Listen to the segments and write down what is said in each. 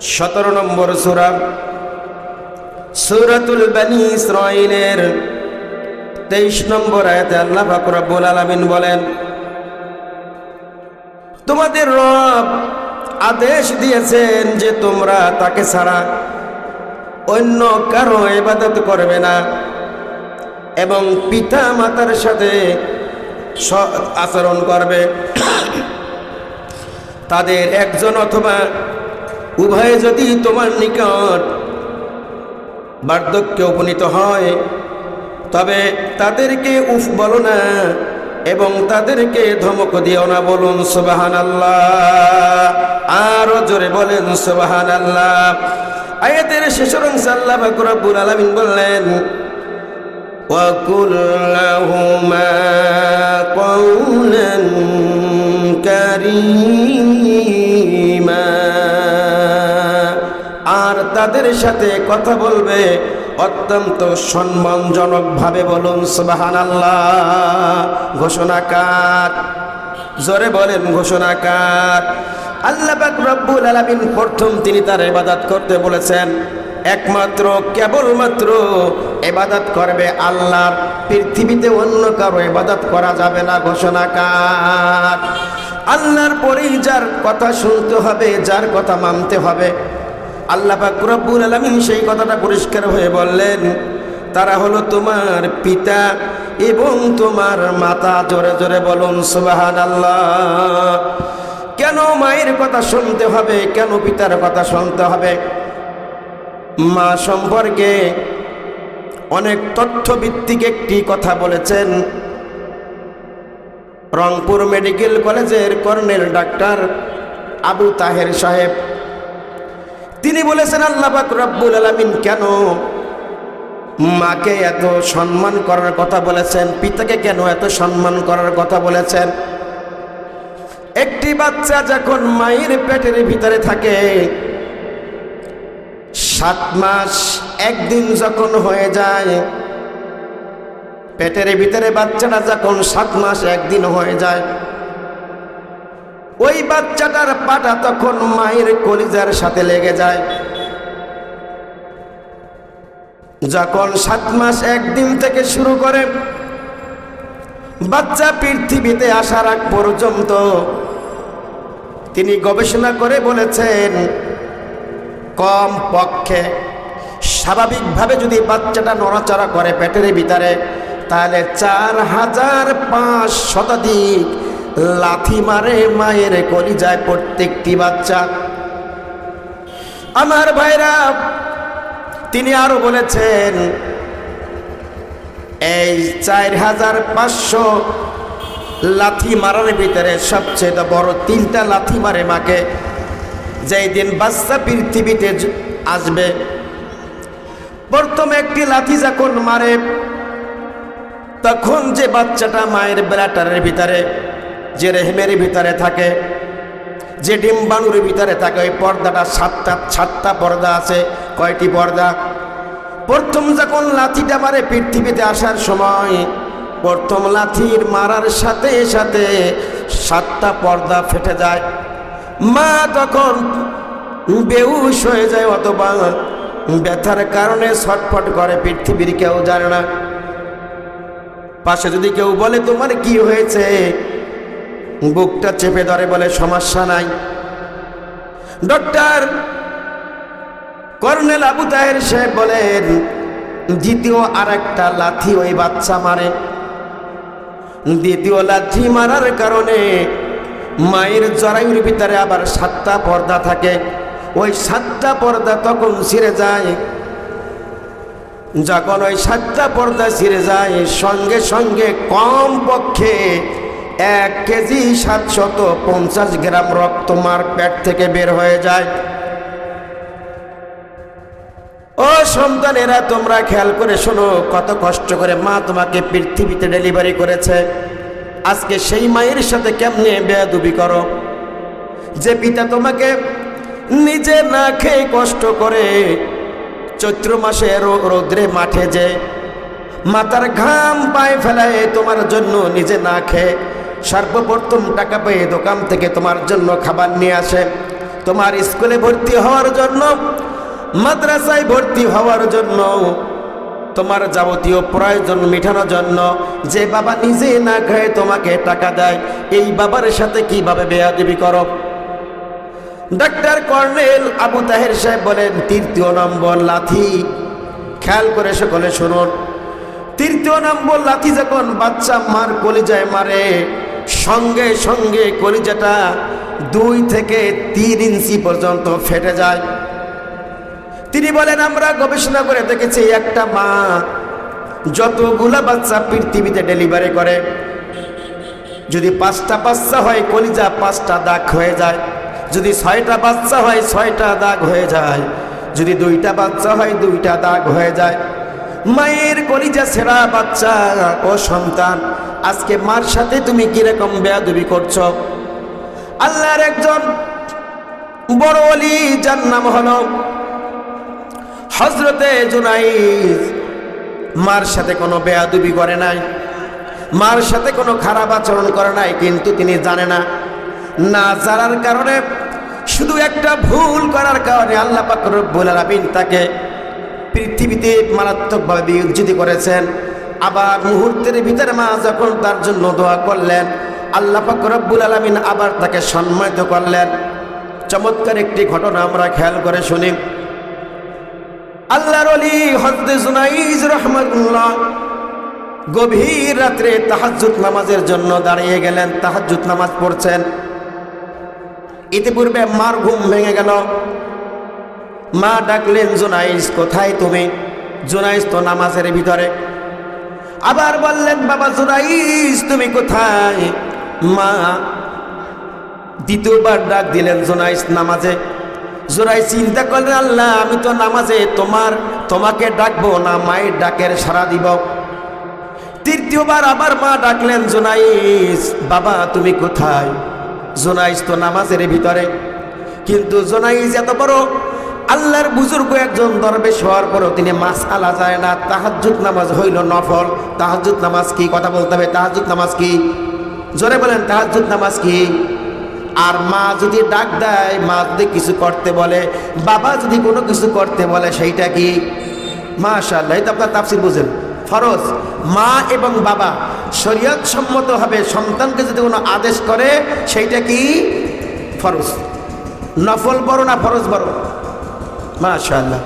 সতেরো নম্বর সুরা। সুরাতুল বানি ইসরাইলের তেইশ নম্বর আয়াতে আল্লাহ ফাকুরাবুল আলমিন বলেন, তোমাদের রব আদেশ দিয়েছেন যে তোমরা তাকে ছাড়া অন্য কারও ইবাদত করবে না এবং পিতা মাতার সাথে আচরণ করবে। তাদের একজন অথবা উভয়ে যদি তোমার নিকট বার্ধক্যে উপনীত হয় তবে তাদেরকে উফ বলো না এবং তাদেরকে ধমক দিও না বলুন সুবাহান আল্লাহ আরো জোরে বলেন সুবাহান আল্লাহ আয়াতের শেষের অংশ আল্লাহ বাকুরাবুল আলমিন বললেন وقل لهما قولا كريما তাদের সাথে কথা বলবে, অত্যন্ত সম্মানজনকভাবে বলুন সুবাহান আল্লাহ ঘোষণাকার জোরে বলেন ঘোষণাকার আল্লাহ পাক রব্বুল আলামিন প্রথম তিনি তার ইবাদত করতে বলেছেন, একমাত্র, কেবলমাত্র এবাদত করবে আল্লাহর পৃথিবীতে অন্য কারও এবাদত করা যাবে না ঘোষণাকার আল্লাহর পরেই যার কথা শুনতে হবে, যার কথা মানতে হবে আল্লাহ রব্বুল আলামিন সেই কথাটা পরিষ্কার হয়ে বললেন, তারা হলো তোমার পিতা এবং তোমার মাতা। জোরে জোরে বলুন সুবাহান আল্লাহ কেন মায়ের কথা শুনতে হবে? কেন পিতার কথা শুনতে হবে? মা সম্পর্কে অনেক তথ্যভিত্তিক একটি কথা বলেছেন। রংপুর মেডিকেল কলেজের কর্নেল ডাক্তার আবু তাহের সাহেব। তিনি বলেছেন, আল্লাহ পাক রব্বুল আলামিন কেন মাকে এত সম্মান করার কথা বলেছেন, পিতাকে কেন এত সম্মান করার কথা বলেছেন? একটি বাচ্চা যখন মায়ের পেটের ভিতরে থাকে, সাত মাস একদিন যখন হয়ে যায়, পেটের ভিতরে বাচ্চাটা যখন সাত মাস একদিন হয়ে যায় ওই বাচ্চাটার পাটা তখন মায়ের কলিজার সাথে লেগে যায়। যখন সাত মাস একদিন থেকে শুরু করে, বাচ্চা পৃথিবীতে আসার আগ পর্যন্ত তিনি গবেষণা করে বলেছেন, কম পক্ষে স্বাভাবিকভাবে যদি বাচ্চাটা নড়াচড়া করে পেটের ভিতরে, তাহলে চার হাজার পাঁচ শতাধিক লাথি মারে মায়ের কলিজায় প্রত্যেকটি বাচ্চা। আমার ভাইরা, তিনি আরও বলেছেন, এই চার হাজার পাঁচশো লাথি মারার ভিতরে সবচেয়ে বড় তিনটা লাথি মারে মাকে। যেই দিন বাচ্চা পৃথিবীতে আসবে। প্রথম একটি লাথি যখন মারে, তখন যে বাচ্চাটা মায়ের বেলাটারের ভিতরে যে রেহমের ভিতরে থাকে, যে ডিম্বাণুর ভিতরে থাকে, ওই পর্দাটা সাতটা সাতটা পর্দা আছে। কয়টি পর্দা? প্রথম যখন লাথিটা মারে পৃথিবীতে আসার সময়, প্রথম লাথির মারার সাথে সাথে সাতটা পর্দা ফেটে যায়। মা তখন বেউস হয়ে যায়, অথবা ব্যথার কারণে ছটফট করে, পৃথিবীর কেউ জানে না। পাশে যদি কেউ বলে, তোমার কি হয়েছে? বুকটা চেপে ধরে বলে, সমস্যা নাই। ডক্টর কর্নেল আবু তাহের সাহেব বলেন, দ্বিতীয় আর একটা লাথি ওই বাচ্চা মারে। দ্বিতীয় লাথি মারার কারণে মায়ের জরায়ুর ভিতরে আবার সাতটা পর্দা থাকে। ওই সাতটা পর্দা তখন ছিঁড়ে যায়। যখন ওই সাতটা পর্দা ছিঁড়ে যায়, সঙ্গে সঙ্গে কম পক্ষে এক কেজি সাতশত পঞ্চাশ গ্রাম রক্ত মার পেট থেকে বের হয়ে যায়। ও সন্তানেরা, তোমরা খেয়াল করে শোনো, কত কষ্ট করে মা তোমাকে পৃথিবীতে ডেলিভারি করেছে। আজকে সেই মায়ের সাথে কেমনে বেয়াদুবি করো? যে পিতা তোমাকে নিজে না খেয়ে কষ্ট করে চৈত্র মাসে রৌদ্রে মাঠে যে মাথার ঘাম পায়ে ফেলায়, তোমার জন্য নিজে না খেয়ে সর্বপ্রথম টাকা পেয়ে দোকান থেকে তোমার জন্য খাবার নিয়ে আসে। তোমার স্কুলে ভর্তি হওয়ার জন্য, মাদ্রাসায় ভর্তি হওয়ার জন্য, তোমার যাবতীয় প্রয়োজন মেটানোর জন্য যে বাবা নিজে না খায় তোমাকে টাকা দেয়, এই বাবার সাথে কীভাবে বেয়াদবি করো? ডাক্তার কর্নেল আবু তাহের সাহেব বলেন, তৃতীয় নম্বর লাথি। খেয়াল করে সকলে শুনুন। তৃতীয় নম্বর লাথি যখন বাচ্চা মার কলিজায় মারে সঙ্গে সঙ্গে কলিজাটা দুই থেকে তিন ইঞ্চি পর্যন্ত ফেটে যায়। তিনি বলেন, আমরা গবেষণা করে দেখেছি একটা মা যতগুলা বাচ্চা পৃথিবীতে ডেলিভারি করে, যদি পাঁচটা বাচ্চা হয়, কলিজা পাঁচটা দাগ হয়ে যায়। যদি ছয়টা বাচ্চা হয়, ছয়টা দাগ হয়ে যায়। যদি দুইটা বাচ্চা হয়, দুইটা দাগ হয়ে যায়। মায়ের কলিজা ছেঁড়া বাচ্চা ও সন্তান, আজকে মার সাথে তুমি কীরকম বেয়াদবি করছ? আল্লাহর একজন বড় অলি যার নাম হলো হজরতে জুনাইদ। মার সাথে কোনো বেয়াদবি করে নাই, মার সাথে কোনো খারাপ আচরণ করে নাই, কিন্তু তিনি জানে না। না জানার কারণে, শুধু একটা ভুল করার কারণে আল্লাহ পাক রব্বুল আলামিন তাকে পৃথিবীতে মারাত্মকভাবে বিচ্যুতি করেছেন। আবার মুহূর্তের ভিতরে মা যখন তার জন্য দোয়া করলেন, আল্লাহ রব্বুল আলামিন আবার তাকে সম্মানিত করলেন। চমৎকার একটি ঘটনা আমরা খেয়াল করে শুনি। আল্লাহর অলি হজরত জুনাইজ রহমাতুল্লাহ গভীর রাত্রে তাহাজ্জুদ নামাজের জন্য দাঁড়িয়ে গেলেন, তাহাজ্জুদ নামাজ পড়ছেন। ইতিপূর্বে মার ঘুম ভেঙে গেল। মা ডাকলেন, জুনাইজ, কোথায় তুমি? জুনাইজ তো নামাজের ভিতরে। আবার বললেন, বাবা জুনাইজ, তুমি কোথায়? মা। দ্বিতীয়বার ডাক দিলেন, জুনাইজ, নামাজে। জোরাই চিন্তা করলেন, আল্লাহ, আমি তো নামাজে তোমার, তোমাকে ডাকবো না, মায়ের ডাকের সারা দিব। তৃতীয়বার আবার মা ডাকলেন জোনাইস বাবা, তুমি কোথায়? জোনাইস তো নামাজের ভিতরে। কিন্তু জোনাইস এত বড় আল্লাহর বুজুর্গ একজন দরবেশ হওয়ার পরও তিনি মাস আলা যায় না। তাহাজুদ নামাজ হইল নফল। তাহাজুদ নামাজ কি? কথা বলতে হবে। তাহাজুদ নামাজ কি? জোরে বলেন তাহাজুদ নামাজ কি? আর মা যদি ডাক দেয়, মা যদি কিছু করতে বলে, বাবা যদি কোনো কিছু করতে বলে, সেইটা কি? মাশাল্লাহ তো আপনার তাফসির বুঝেন। ফরজ। মা এবং বাবা শরীয়ত সম্মতভাবে সন্তানকে যদি কোনো আদেশ করে, সেইটা কি? ফরজ। নফল বড় না ফরজ বড়? মাশাল্লাহ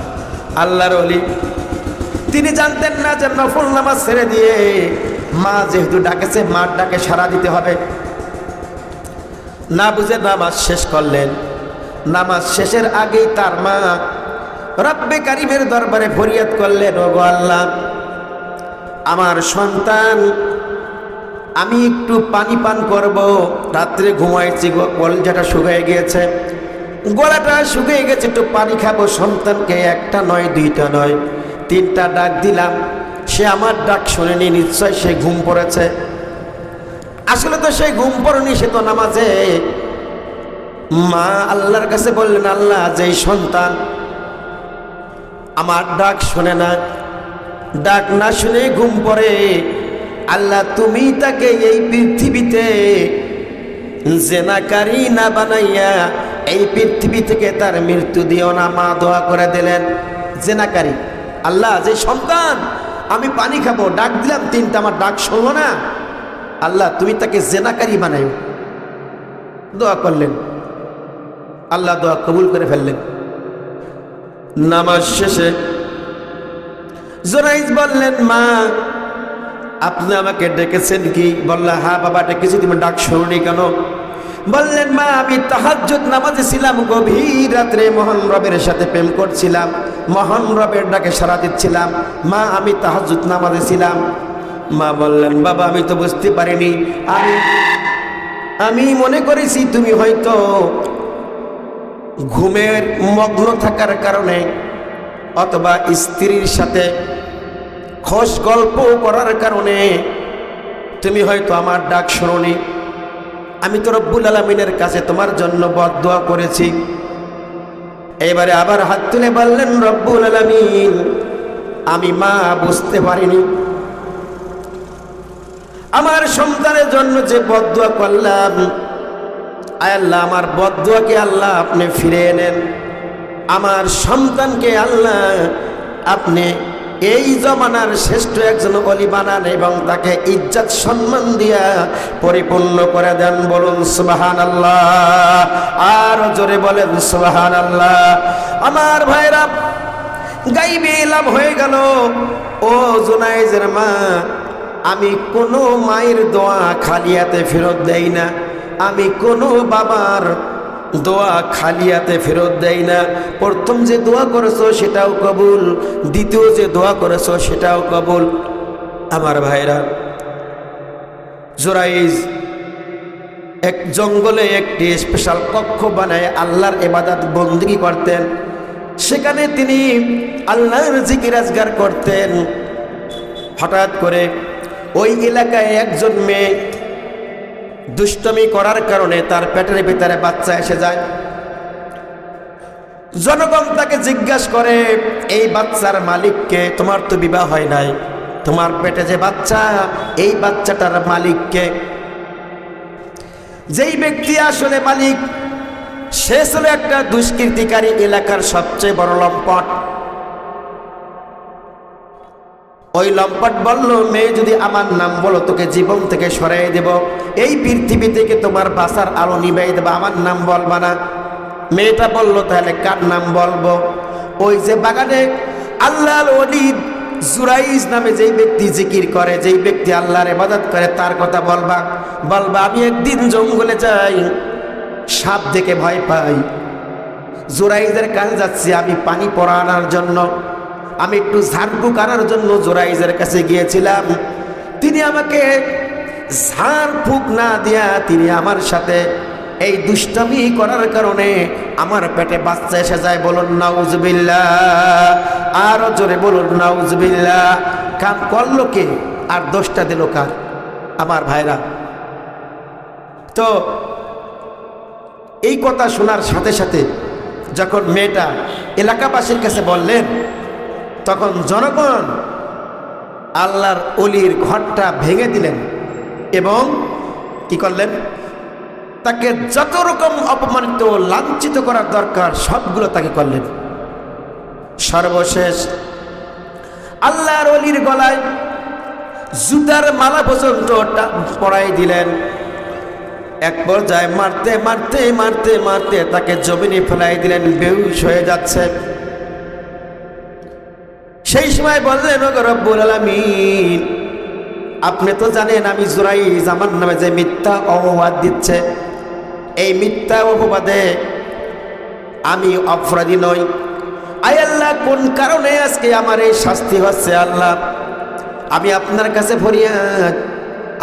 আল্লাহর অলি তিনি জানতেন না যে নফল নামাজ ছেড়ে দিয়ে মা যেহেতু ডাকেছে, মার ডাকে সারা দিতে হবে। না বুঝে নামাজ শেষ করলেন। নামাজ শেষের আগেই তার মা রব্বে কারিমের দরবারে ফরিয়াদ করলেন ও আল্লাহ, আমার সন্তান, আমি একটু পানি পান করব, রাত্রে ঘুমাইছি কলজাটা শুকিয়ে গিয়েছে। গলাটা শুকিয়ে গেছে, একটু পানি খাব। সন্তানকে একটা নয়, দুইটা নয়, তিনটা ডাক দিলাম। সে আমার ডাক শোনেনি, নিশ্চয় সে ঘুম পড়েছে। আসলে তো সে ঘুম পড়েনি, সে তো নামাজে। মা আল্লাহর কাছে বললেন, আল্লাহ, যেই সন্তান আমার ডাক শোনে না, ডাক না শুনে ঘুম পড়ে। আল্লাহ, তুমি তাকে এই পৃথিবীতে জেনাকারী না বানাইয়া এই পৃথিবী থেকে তার মৃত্যু দিও না, মা দোয়া করে দিলেন। জেনাকারী, আল্লাহ, যে সন্তান, আমি পানি খাব, ডাক দিলাম, তিনটা আমার ডাক শুনলো না। আল্লাহ, তুমি তাকে জেনাকারী বানাইও দোয়া করলেন। আল্লাহ দোয়া কবুল করে ফেললেন। নামাজ শেষে জোরাইজ বললেন, মা, আপনি আমাকে ডেকেছেন কি? বললা হ্যাঁ বাবা, ডেকেছি, তুমি ডাক শুনি কেন? বললেন, মা, আমি তাহাজ্জুদ নামাজে ছিলাম গভীর রাত্রে। মহান রবের সাথে প্রেম করছিলাম। মহান রবের ডাকে সারা দিচ্ছিলাম। মা, আমি তাহাজ্জুদ নামাজে ছিলাম। মা বললেন, বাবা, আমি তো বুঝতে পারিনি। আমি আমি মনে করেছি তুমি হয়তো ঘুমের মগ্ন থাকার কারণে অথবা স্ত্রীর সাথে খোশ গল্প করার কারণে তুমি হয়তো আমার ডাক শোনি আমি তো রব্বুল আলমিনের কাছে তোমার জন্য বদ বদোয়া করেছি। এবারে আবার হাত তুলে বললেন, রব্বুল আলমিন, আমি মা বুঝতে পারিনি। আমার সন্তানের জন্য যে বদুয়া করলাম আল্লাহ, আমার বদুয়াকে আল্লাহ আপনি ফিরে এনেন আমার সন্তানকে আল্লাহ আপনি এই জমানার শ্রেষ্ঠ একজন অলি বানান এবং তাকে ইজ্জত সম্মান দিয়া পরিপূর্ণ করে দেন, বলুন সুবাহান আল্লাহ আর জোরে বলেন সুবাহান আল্লাহ আমার ভাইরা, গাইবে লাভ হয়ে গেল। ও জুনাইজের মা, আমি কোনো মায়ের দোয়া খালিয়াতে ফেরত দেই না। আমি কোনো বাবার দোয়া খালিয়াতে ফেরত দেয় না। প্রথম যে দোয়া করেছ সেটাও কবুল, দ্বিতীয় যে দোয়া করেছ সেটাও কবুল। আমার ভাইরা, জোরাইজ এক জঙ্গলে একটি স্পেশাল কক্ষ বানায় আল্লাহর এবাদাত বন্দিগি করতেন। সেখানে তিনি আল্লাহর জিকির আজগার করতেন। হঠাৎ করে ওই এলাকায় একজন মেয়ে দুষ্টমি করার কারণে তার পেটের ভিতরে বাচ্চা এসে যায়। জনগণ তাকে জিজ্ঞাসা করে, এই বাচ্চার মালিককে তোমার তো বিবাহ হয় নাই। তোমার পেটে যে বাচ্চা, এই বাচ্চাটার মালিককে যেই ব্যক্তি আসলে মালিক, সে ছিল একটা দুষ্কৃতিকারী এলাকার সবচেয়ে বড় লম্পট। ওই লম্পট বলল, মেয়ে, যদি আমার নাম বলো, তোকে জীবন থেকে সরাই দেব। এই পৃথিবী থেকে তোমার বাসার আলো নিবাই দেবো। আমার নাম বলবা না। মেয়েটা বলল, তাহলে কার নাম বলব? ওই যে বাগানে আল্লাহ অলিদ জুরাইজ নামে যেই ব্যক্তি জিকির করে, যেই ব্যক্তি আল্লাহর ইবাদত করে, তার কথা বলবা। বলবা, আমি একদিন জঙ্গলে যাই, সাপ দেখে ভয় পাই। জুরাইজের কাছে যাচ্ছি, আমি পানি পরা আনার জন্য। আমি একটু ঝাড়ফুঁক আনার জন্য জোরাইজের কাছে গিয়েছিলাম। তিনি আমাকে ঝাড়ফুঁক না দিয়া তিনি আমার সাথে এই দুষ্টামি করার কারণে আমার পেটে বাচ্চা এসে যায় বলুন নাউজবিল্লা আরও জোরে বলুন নাউজবিল্লা কাম করল কে? আর দোষটা দিল কার? আমার ভাইরা। তো এই কথা শোনার সাথে সাথে যখন মেয়েটা এলাকাবাসীর কাছে বললেন তখন জনগণ আল্লাহর অলির ঘরটা ভেঙে দিলেন এবং কি করলেন? তাকে যত রকম অপমানিত লাঞ্ছিত করার দরকার সবগুলো তাকে করলেন। সর্বশেষ আল্লাহর অলির গলায় জুতার মালা পর্যন্ত পড়াই দিলেন। এক পর্যায়ে মারতে মারতে মারতে মারতে তাকে জমিনে ফেলাই দিলেন বেউস হয়ে যাচ্ছে। সেই সময় বললেন রব্বুল আলামিন, আপনি তো জানেন আমি জুরাইজ, আমার নামে যে মিথ্যা অপবাদ দিচ্ছে। এই মিথ্যা অপবাদে আমি অপরাধী নই। আয় আল্লাহ, কোন কারণে আজকে আমার এই শাস্তি হচ্ছে আল্লাহ? আমি আপনার কাছে ফরিয়াদ।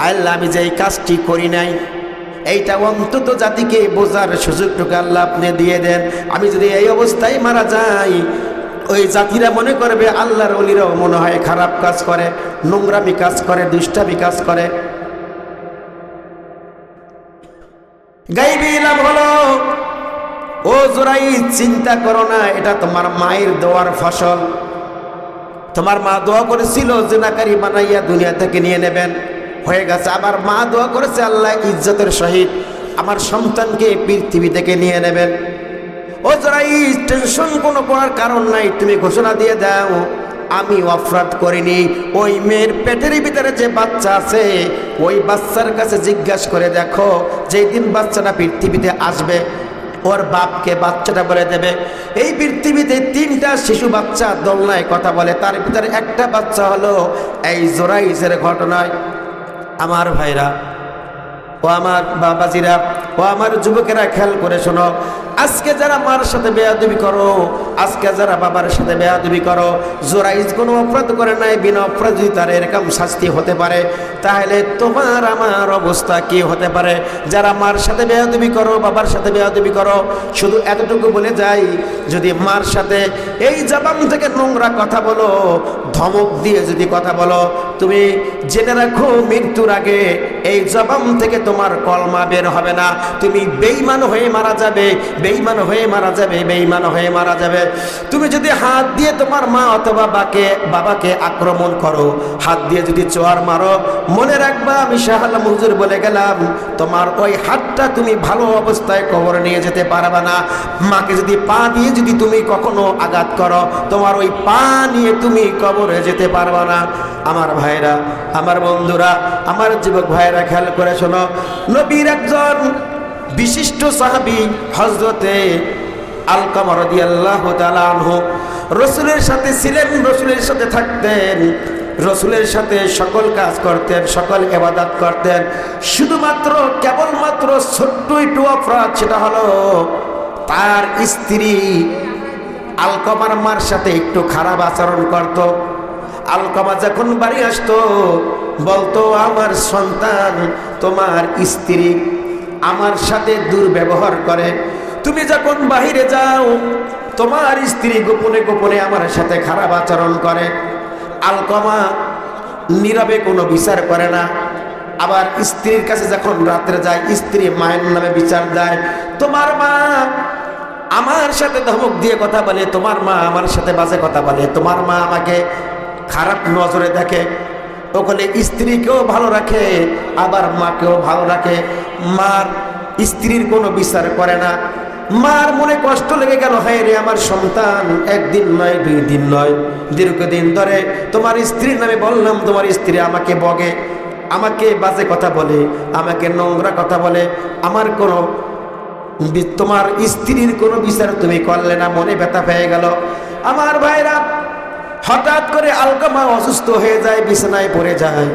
আল্লাহ, আমি যে এই কাজটি করি নাই, এইটা অন্তত জাতিকে বোঝার সুযোগটুকু আল্লাহ আপনি দিয়ে দেন। আমি যদি এই অবস্থায় মারা যাই ওই জাতিরা মনে করবে আল্লাহর অলিরাও মনে হয় খারাপ কাজ করে, নোংরামি কাজ করে, দুষ্টামি কাজ করে। ও জোরাই চিন্তা করো না, এটা তোমার মায়ের দোয়ার ফসল। তোমার মা দোয়া করেছিল, জেনাকারী বানাইয়া দুনিয়া থেকে নিয়ে নেবেন। হয়ে গেছে, আবার মা দোয়া করেছে, আল্লাহ ইজ্জতের সহিত আমার সন্তানকে পৃথিবী থেকে নিয়ে নেবেন। ও জরাই টেনশন কোনো করার কারণ নাই, তুমি ঘোষণা দিয়ে দাও, আমি অপরাধ করিনি। ওই মেয়ের পেটের ভিতরে যে বাচ্চা আছে, ওই বাচ্চার কাছে জিজ্ঞাসা করে দেখো, যেই দিন বাচ্চাটা পৃথিবীতে আসবে, ওর বাপকে বাচ্চাটা বলে দেবে। এই পৃথিবীতে তিনটা শিশু বাচ্চা দোলনায় কথা বলে। তার ভিতরে একটা বাচ্চা হলো এই জোরাইজের ঘটনায়। আমার ভাইরা, ও আমার বাবাজিরা ও আমার যুবকেরা খেয়াল করে শোনো। আজকে যারা মার সাথে বেয়াদবি করো আজকে যারা বাবার সাথে বেয়াদবি করো, জোরাইজ কোনো অপরাধ করে নাই, বিনা অপরাধ তার এরকম শাস্তি হতে পারে। তাহলে তোমার আমার অবস্থা কি হতে পারে? যারা মার সাথে বেয়াদবি করো, বাবার সাথে বেয়াদবি করো, শুধু এতটুকু বলে যাই, যদি মার সাথে এই জবান থেকে নোংরা কথা বলো, ধমক দিয়ে যদি কথা বলো, তুমি জেনে রাখো মৃত্যুর আগে এই জবান থেকে তোমার কলমা বের হবে না। তুমি বেইমান হয়ে মারা যাবে, বেইমান হয়ে মারা যাবে, বেইমান হয়ে মারা যাবে। তুমি যদি হাত দিয়ে তোমার মা অথবা বাকে, বাবাকে আক্রমণ করো, হাত দিয়ে যদি চোয়ার মারো, মনে রাখবা আমি শাহালাম হুজুর বলে গেলাম, তোমার ওই হাতটা তুমি ভালো অবস্থায় কবর নিয়ে যেতে পারবে না। মাকে যদি পা দিয়ে যদি তুমি কখনো আঘাত করো, তোমার ওই পা নিয়ে তুমি কবরে যেতে পারবে না। আমার ভাইরা, আমার বন্ধুরা, আমার যুবক ভাইরা, খেয়াল করে শোনো, নবীর একজন বিশিষ্ট সাহাবি হজরতে আলকামা রাদিয়াল্লাহু তাআলা আনহু রসুলের সাথে ছিলেন, রসুলের সাথে থাকতেন, রসুলের সাথে সকল কাজ করতেন, সকল এবাদাত করতেন। শুধুমাত্র, কেবলমাত্র ছোট্ট একটু অপরাধ, সেটা হলো তার স্ত্রী আলকমার মার সাথে একটু খারাপ আচরণ করত। আলকমা যখন বাড়ি আসতো, বলতো, আমার সন্তান তোমার স্ত্রী আমার সাথে দুর্ব্যবহার করে। তুমি যখন বাহিরে যাও, তোমার স্ত্রী গোপনে গোপনে আমার সাথে খারাপ আচরণ করে। আলকমা নীরবে কোনো বিচার করে না। আবার স্ত্রীর কাছে যখন রাত্রে যায়, স্ত্রী মায়ের নামে বিচার দেয়, তোমার মা আমার সাথে ধমক দিয়ে কথা বলে, তোমার মা আমার সাথে বাজে কথা বলে, তোমার মা আমাকে খারাপ নজরে দেখে। ওখানে স্ত্রীকেও ভালো রাখে, আবার মাকেও ভালো রাখে। মার স্ত্রীর কোনো বিচার করে না। মার মনে কষ্ট লেগে গেল, হায় রে আমার সন্তান, একদিন নয়, দুই দিন নয়, দীর্ঘদিন ধরে তোমার স্ত্রীর নামে বললাম, তোমার স্ত্রী আমাকে বগে আমাকে বাজে কথা বলে, আমাকে নোংরা কথা বলে, আমার কোনো তোমার স্ত্রীর কোনো বিচার তুমি করলে না, মনে ব্যথা পেয়ে গেল। আমার ভাইরা হঠাৎ করে আলকামা অসুস্থ হয়ে যায়, বিছানায় পড়ে যায়।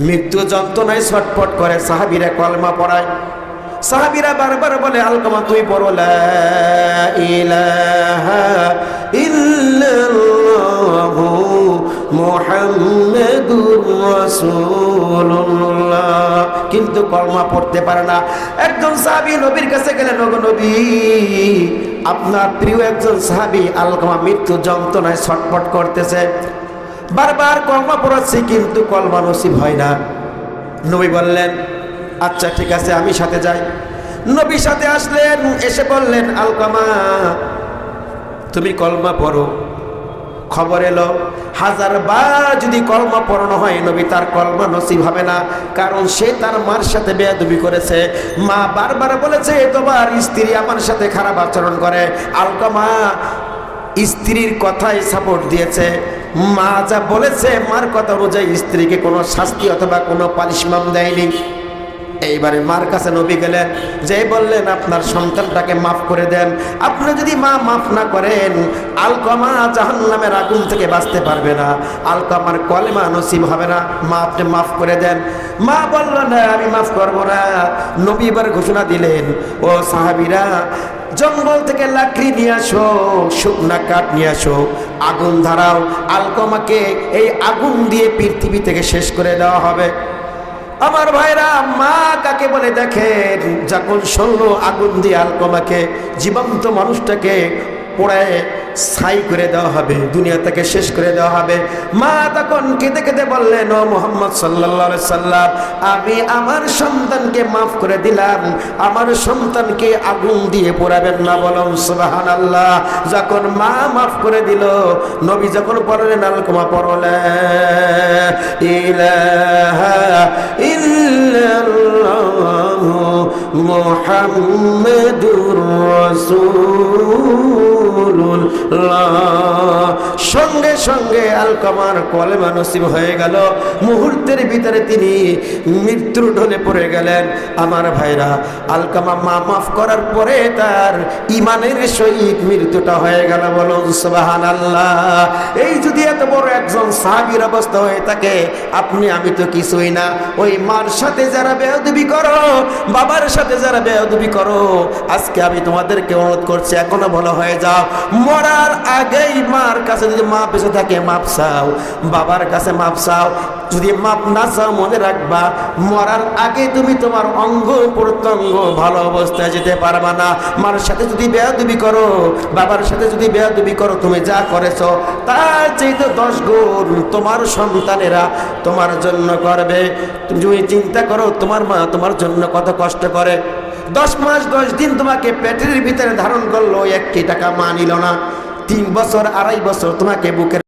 মৃত্যু যন্ত্রণায় ছটপট করে, সাহাবিরা কলমা পড়ায়। সাহাবিরা বারবার বলে আলকামা তুই পড়ো কিন্তু কলমা পড়তে পারে না। একজন সাহাবী নবীর কাছে গেলেন, ওগো নবী, আপনার প্রিয় একজন সাহাবী আলকামা মৃত্যু যন্ত্রণায় ছটপট করতেছে। বারবার কলমা পড়াচ্ছি, কিন্তু কলমা নসিব হয় না। নবী বললেন আচ্ছা ঠিক আছে, আমি সাথে যাই। নবী সাথে আসলেন, এসে বললেন, আলকামা, তুমি কলমা পড়ো। খবর এলো হাজার বার যদি কলমা পড়ানো হয়, নবী তার কলমা নসিব হবে না, কারণ সে তার মার সাথে বেয়াদবি করেছে। মা বারবার বলেছে, তোমার স্ত্রী আমার সাথে খারাপ আচরণ করে। আলকামা স্ত্রীর কথায় সাপোর্ট দিয়েছে। মা যা বলেছে, মার কথা অনুযায়ী স্ত্রীকে কোনো শাস্তি অথবা কোনো পানিশমাম দেয়নি। এইবারে মার কাছে নবী গেলেন যে বললেন, আপনার সন্তানটাকে মাফ করে দেন। আপনি যদি মা মাফ না করেন আলকমা জাহান নামের আগুন থেকে বাঁচতে পারবে না। আলকমার কলেমা নসিব হবে না, মা আপনি মাফ করে দেন। মা বলল, না, আমি মাফ করব না। নবী এবার ঘোষণা দিলেন, ও সাহাবিরা, জঙ্গল থেকে লাকড়ি নিয়ে আসো, শুকনা কাঠ নিয়ে আসো, আগুন ধারাও। আলকমাকে এই আগুন দিয়ে পৃথিবী থেকে শেষ করে দেওয়া হবে। আমার ভাইরা মা কাকে বলে দেখেন? যখন সরল আগুন দিয়ে আলকমাকে জীবন্ত মানুষটাকে পোড়ায় ছাই করে দেওয়া হবে, দুনিয়া থেকে শেষ করে দেওয়া হবে। মা তখন কেঁদে কেঁদে বললেন, ও মোহাম্মদ সাল্লাহ সাল্লাম, আমি আমার সন্তানকে মাফ করে দিলাম। আমার সন্তানকে আগুন দিয়ে পোড়াবেন না বলম সুবাহান আল্লাহ যখন মা মাফ করে দিল, নবী যখন পড়লেন, আলকমা পড়লে ইলাহা ইল্লাল্লাহ। মুহাম্মাদুর সঙ্গে সঙ্গে আলকামার কলেমা নসিব হয়ে গেল। মুহূর্তের ভিতরে তিনি মৃত্যুর ঢলে পড়ে গেলেন। আমার ভাইরা আলকামা মা মাফ করার পরে তার ইমানের সহিত মৃত্যুটা হয়ে গেল। বলুন এই যদি এত বড় একজন সাহাবীর অবস্থা হয়ে থাকে, আপনি, আমি তো কিছুই না। ওই মার সাথে যারা বেয়াদবি করো, বাবার সাথে যারা বেয়াদবি করো, আজকে আমি তোমাদেরকে অনুরোধ করছি, এখনও ভালো হয়ে যাও। মরার আগেই মার কাছে যদি মা বেঁচে থাকে, মাপ চাও। বাবার কাছে মাপ চাও। যদি মাপ না চাও, মনে রাখবা, মরার আগে তুমি তোমার অঙ্গ প্রত্যঙ্গ ভালো অবস্থায় যেতে পারবা না। মার সাথে যদি বেয়াদবি করো, বাবার সাথে যদি বেয়াদবি করো, তুমি যা করেছ, তার চাইতে দশ গুণ তোমার সন্তানেরা তোমার জন্য করবে। তুমি চিন্তা করো, তোমার মা তোমার জন্য কত কষ্ট করে দশ মাস, দশ দিন তোমাকে পেটের ভিতরে ধারণ করল একটি টাকা মা নিল না। তিন বছর, আড়াই বছর তোমাকে বুকের